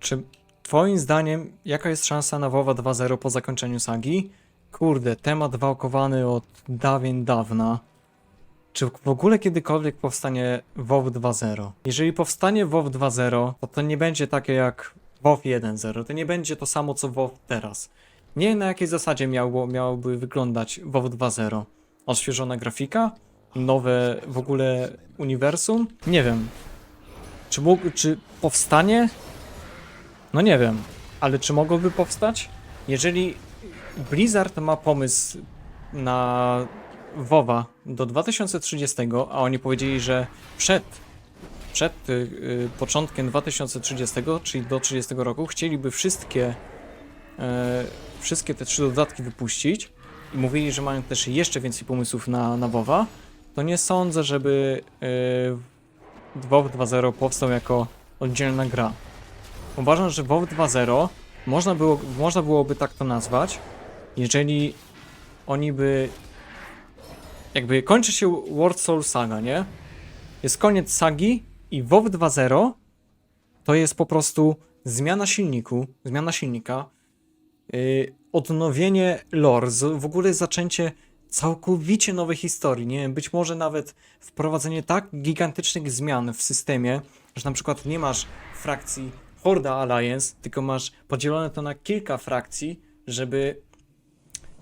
Czy twoim zdaniem jaka jest szansa na WoWa 2.0 po zakończeniu sagi? Kurde, temat wałkowany od dawien dawna. Czy w ogóle kiedykolwiek powstanie WoW 2.0? Jeżeli powstanie WoW 2.0, to to nie będzie takie jak WoW 1.0. To nie będzie to samo co WoW teraz. Nie wiem na jakiej zasadzie miało, miałoby wyglądać WoW 2.0. Odświeżona grafika? Nowe w ogóle uniwersum? Nie wiem. Czy, mógł, czy powstanie? No nie wiem. Ale czy mogłoby powstać? Jeżeli Blizzard ma pomysł na WoWa do 2030, a oni powiedzieli, że przed, przed y, y, początkiem 2030, czyli do 30 roku, chcieliby wszystkie, e, wszystkie te trzy dodatki wypuścić i mówili, że mają też jeszcze więcej pomysłów na, na WoWa, to nie sądzę, żeby y, WoW 2.0 powstał jako oddzielna gra. Uważam, że WoW 2.0 można, było, można byłoby tak to nazwać, jeżeli oni by jakby kończy się World Soul Saga, nie? Jest koniec sagi i WoW 2.0 to jest po prostu zmiana silniku, zmiana silnika, yy, odnowienie lore, w ogóle zaczęcie całkowicie nowej historii, nie być może nawet wprowadzenie tak gigantycznych zmian w systemie, że na przykład nie masz frakcji Horda Alliance, tylko masz podzielone to na kilka frakcji, żeby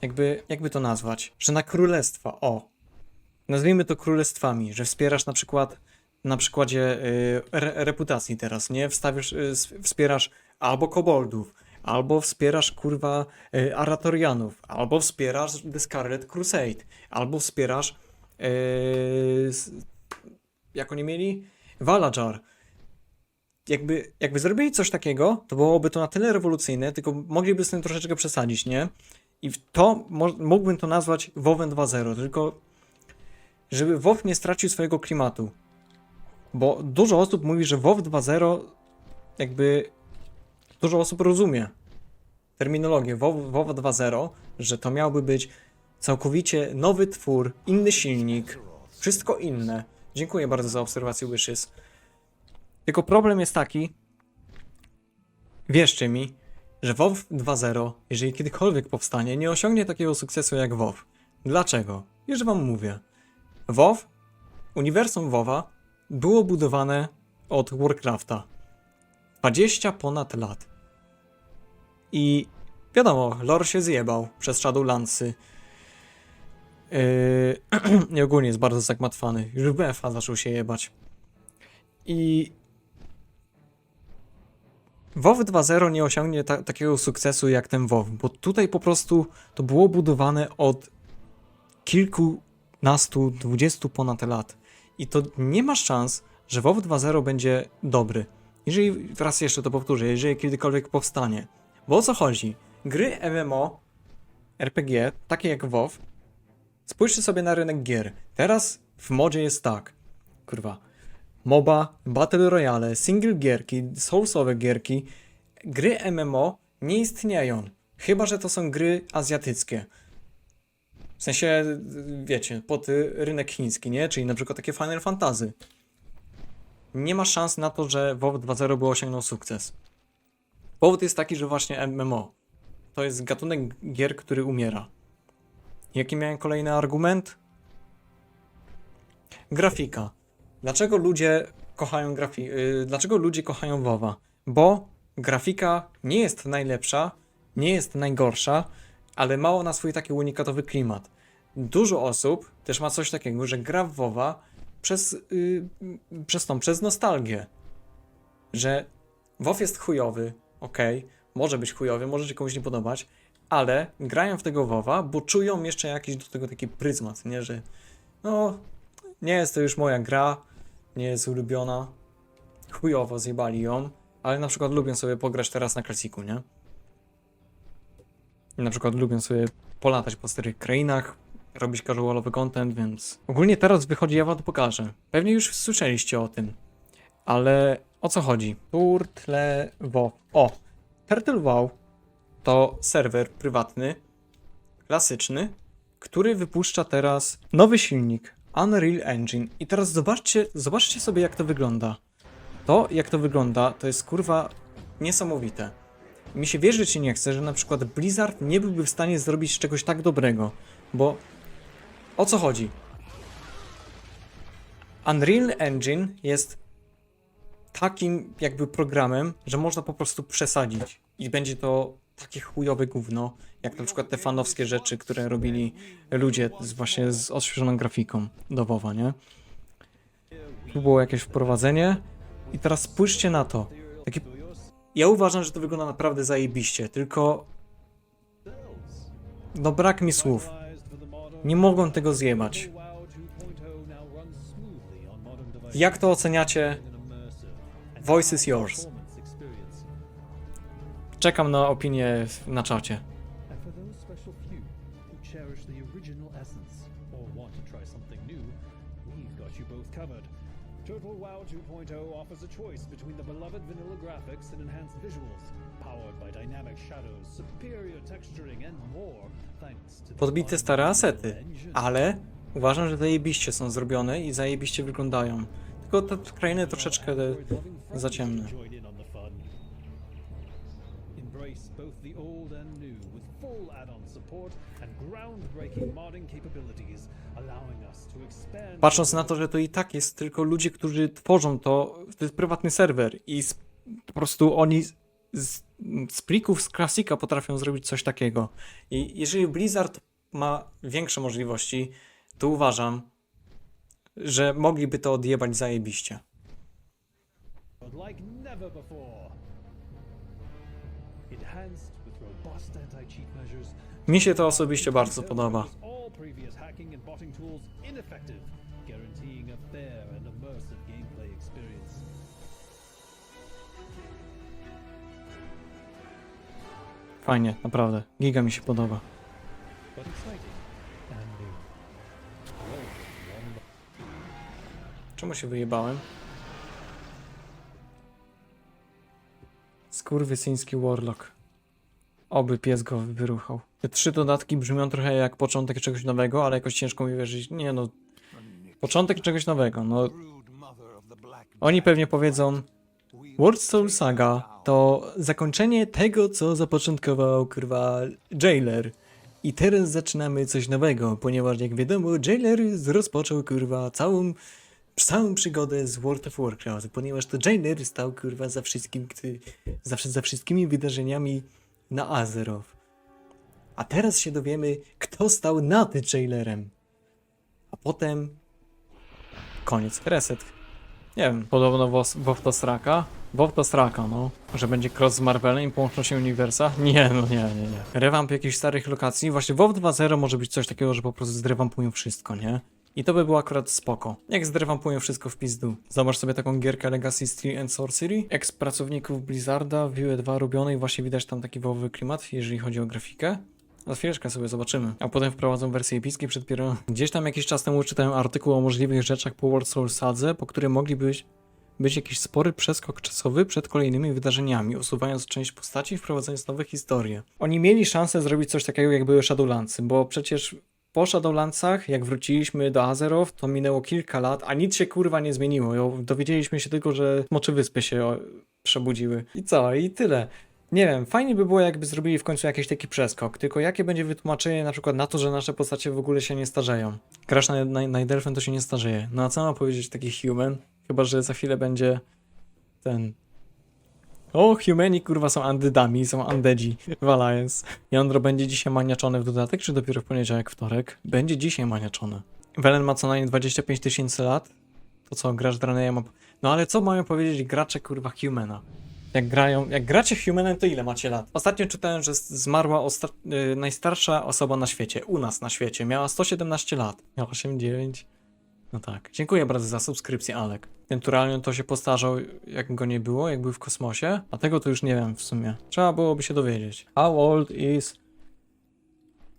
jakby, jakby to nazwać, że na królestwa, o, nazwijmy to królestwami, że wspierasz na przykład na przykładzie y, re, reputacji teraz, nie? Wstawiasz, y, wspierasz albo koboldów, albo wspierasz kurwa y, Aratorianów, albo wspierasz The Scarlet Crusade, albo wspierasz y, jak oni mieli? Valajar. Jakby, jakby zrobili coś takiego, to byłoby to na tyle rewolucyjne, tylko mogliby z tym troszeczkę przesadzić, nie? I to mógłbym to nazwać WoWem 2.0, tylko żeby WoW nie stracił swojego klimatu. Bo dużo osób mówi, że WoW 2.0 jakby dużo osób rozumie terminologię WoW, WoW 2.0, że to miałby być całkowicie nowy twór, inny silnik, wszystko inne. Dziękuję bardzo za obserwację Wishes. Tylko problem jest taki, wierzcie mi, że WoW 2.0, jeżeli kiedykolwiek powstanie, nie osiągnie takiego sukcesu jak WoW. Dlaczego? Już wam mówię. WoW, uniwersum WoWa było budowane od Warcrafta. 20 ponad lat. I wiadomo, lore się zjebał przez Shadowlandsy. Yy, I ogólnie jest bardzo zagmatwany. Już BFA zaczął się jebać. I WoW 2.0 nie osiągnie ta takiego sukcesu jak ten WoW, bo tutaj po prostu to było budowane od kilkunastu, dwudziestu ponad lat. I to nie ma szans, że WoW 2.0 będzie dobry. Jeżeli, raz jeszcze to powtórzę, jeżeli kiedykolwiek powstanie. Bo o co chodzi? Gry MMO, RPG, takie jak WoW, spójrzcie sobie na rynek gier. Teraz w modzie jest tak, kurwa, MOBA, Battle Royale, single gierki, soulsowe gierki, gry MMO nie istnieją. Chyba, że to są gry azjatyckie. W sensie, wiecie, pod rynek chiński, nie? Czyli na przykład takie Final Fantasy. Nie ma szans na to, że WoW 2.0 by osiągnął sukces. Powód jest taki, że właśnie MMO to jest gatunek gier, który umiera. Jaki miałem kolejny argument? Grafika. Dlaczego ludzie kochają grafi... Yy, dlaczego ludzie kochają WoWa? Bo grafika nie jest najlepsza, nie jest najgorsza, ale ma ona swój taki unikatowy klimat. Dużo osób też ma coś takiego, że gra w WoWa przez, yy, przez tą, przez nostalgię. Że WoW jest chujowy, okej, może być chujowy, może się komuś nie podobać, ale grają w tego WoWa, bo czują jeszcze jakiś do tego taki pryzmat, nie, że no, nie jest to już moja gra, nie jest ulubiona, chujowo zjebali ją, ale na przykład lubię sobie pograć teraz na klasiku, nie? Na przykład lubię sobie polatać po starych krainach, robić casualowy content, więc... Ogólnie teraz wychodzi, ja wam to pokażę. Pewnie już słyszeliście o tym. Ale o co chodzi? Turtle WoW. O! Turtle WoW to serwer prywatny, klasyczny, który wypuszcza teraz nowy silnik Unreal Engine. I teraz zobaczcie, zobaczcie sobie jak to wygląda. To jak to wygląda, to jest kurwa niesamowite. Mi się wierzyć nie chce, że na przykład Blizzard nie byłby w stanie zrobić czegoś tak dobrego, bo o co chodzi? Unreal Engine jest takim jakby programem, że można po prostu przesadzić i będzie to takie chujowe gówno, jak na przykład te fanowskie rzeczy, które robili ludzie z, właśnie z odświeżoną grafiką do WoWa, nie? Tu było jakieś wprowadzenie i teraz spójrzcie na to. Takie... Ja uważam, że to wygląda naprawdę zajebiście, tylko no brak mi słów. Nie mogą tego zjebać. Jak to oceniacie? Voice is yours. Czekam na opinię na czacie. And for those special few who cherish the original essence or want to try something new, we've got you both covered. Total WoW 2.0 offers a choice between the beloved vanilla graphics and enhanced visuals, powered by dynamic shadows, superior texturing, and more, thanks to the Podbite stare asety, ale uważam, że zajebiście są zrobione i zajebiście wyglądają. Tylko te krainy troszeczkę za ciemne. Join in on the fun. Embrace both the old and new with full add-on support and groundbreaking modding capabilities, allowing us to expand. Patrząc na to, że to i tak jest tylko ludzie, którzy tworzą to, to jest prywatny serwer i z, po prostu oni z, z, z plików z Classica potrafią zrobić coś takiego. I jeżeli Blizzard ma większe możliwości, to uważam, że mogliby to odjebać zajebiście. like never before. Mi się to osobiście bardzo podoba. Fajnie, naprawdę. Giga mi się podoba. Czemu się wyjebałem? Skurwysyński Warlock. Oby pies go wyruchał. Te trzy dodatki brzmią trochę jak początek czegoś nowego, ale jakoś ciężko mi wierzyć. Nie no. Początek czegoś nowego. No, oni pewnie powiedzą World Soul Saga to zakończenie tego, co zapoczątkował kurwa Jailer. I teraz zaczynamy coś nowego, ponieważ jak wiadomo, Jailer rozpoczął kurwa całą całą przygodę z World of Warcraft, ponieważ to Jailer stał kurwa za wszystkim, zawsze za wszystkimi wydarzeniami na Azeroth. A teraz się dowiemy, kto stał nad Jailerem. A potem koniec, reset. Nie wiem, podobno WoW to straka. WoW to straka, no. Że będzie cross z Marvelem i połączą się uniwersa? Nie, no nie, nie, nie. Rewamp jakichś starych lokacji. Właśnie WoW 2.0 może być coś takiego, że po prostu zrewampują wszystko, nie? I to by było akurat spoko. Jak zrewampują wszystko w pizdu. Zobacz sobie taką gierkę Legacy Steel and Sorcery. Ex-pracowników Blizzarda w UE2 robionej właśnie widać tam taki wołowy klimat, jeżeli chodzi o grafikę. Za chwileczkę sobie zobaczymy. A potem wprowadzą wersję epickiej przed dopiero... Gdzieś tam jakiś czas temu czytałem artykuł o możliwych rzeczach po World Soul Sadze, po którym mogli być, być jakiś spory przeskok czasowy przed kolejnymi wydarzeniami, usuwając część postaci i wprowadzając nowe historie. Oni mieli szansę zrobić coś takiego, jak były Shadowlandsy, bo przecież po Shadowlandsach, jak wróciliśmy do Azeroth, to minęło kilka lat, a nic się kurwa nie zmieniło. Dowiedzieliśmy się tylko, że moczy wyspy się przebudziły. I co? I tyle. Nie wiem, fajnie by było, jakby zrobili w końcu jakiś taki przeskok, tylko jakie będzie wytłumaczenie na przykład na to, że nasze postacie w ogóle się nie starzeją. Grasz na, na, na to się nie starzeje. No a co mam powiedzieć taki human? Chyba, że za chwilę będzie ten... O, humani kurwa są andydami, są undeadzi w Alliance. Jądro będzie dzisiaj maniaczone w dodatek, czy dopiero w poniedziałek, wtorek? Będzie dzisiaj maniaczone. Welen ma co najmniej 25 tysięcy lat. To co, grasz Draneya ma... No ale co mają powiedzieć gracze kurwa humana? Jak grają, jak gracie Humanem, to ile macie lat? Ostatnio czytałem, że zmarła osta- y, najstarsza osoba na świecie, u nas na świecie. Miała 117 lat. Miała 8, 9. No tak. Dziękuję bardzo za subskrypcję, Alek. Turalion to się postarzał, jak go nie było, jak był w kosmosie. A tego to już nie wiem w sumie. Trzeba byłoby się dowiedzieć. How old is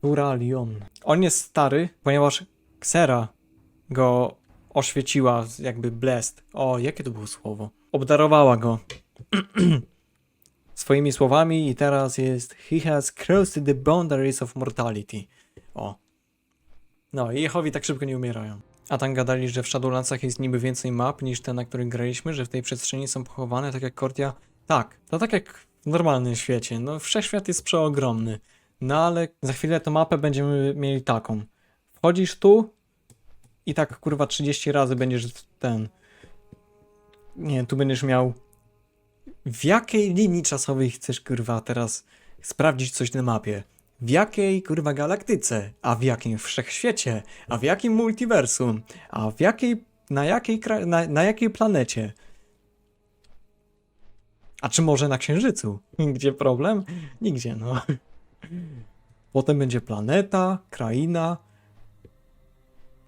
Turalion? On jest stary, ponieważ Xera go oświeciła, jakby blessed. O, jakie to było słowo? Obdarowała go swoimi słowami i teraz jest He has crossed the boundaries of mortality. O. No i Jehowi tak szybko nie umierają. A tam gadali, że w Shadowlandsach jest niby więcej map niż te, na których graliśmy, że w tej przestrzeni są pochowane, tak jak Kortia, Tak, to tak jak w normalnym świecie. No, wszechświat jest przeogromny. No ale za chwilę tą mapę będziemy mieli taką. Wchodzisz tu i tak kurwa 30 razy będziesz ten. Nie, tu będziesz miał. W jakiej linii czasowej chcesz kurwa teraz sprawdzić coś na mapie? W jakiej kurwa galaktyce? A w jakim wszechświecie? A w jakim multiversum? A w jakiej. Na jakiej, na, na jakiej planecie? A czy może na Księżycu? Gdzie problem? Nigdzie, no. Potem będzie planeta, kraina.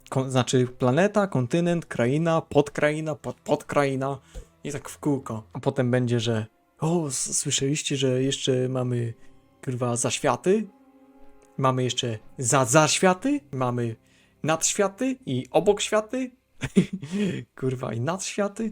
Kon, znaczy planeta, kontynent, kraina, podkraina, pod, podkraina. I tak w kółko. A potem będzie, że o, słyszeliście, że jeszcze mamy kurwa zaświaty? Mamy jeszcze za zaświaty? Mamy nadświaty i obok światy? kurwa i nadświaty?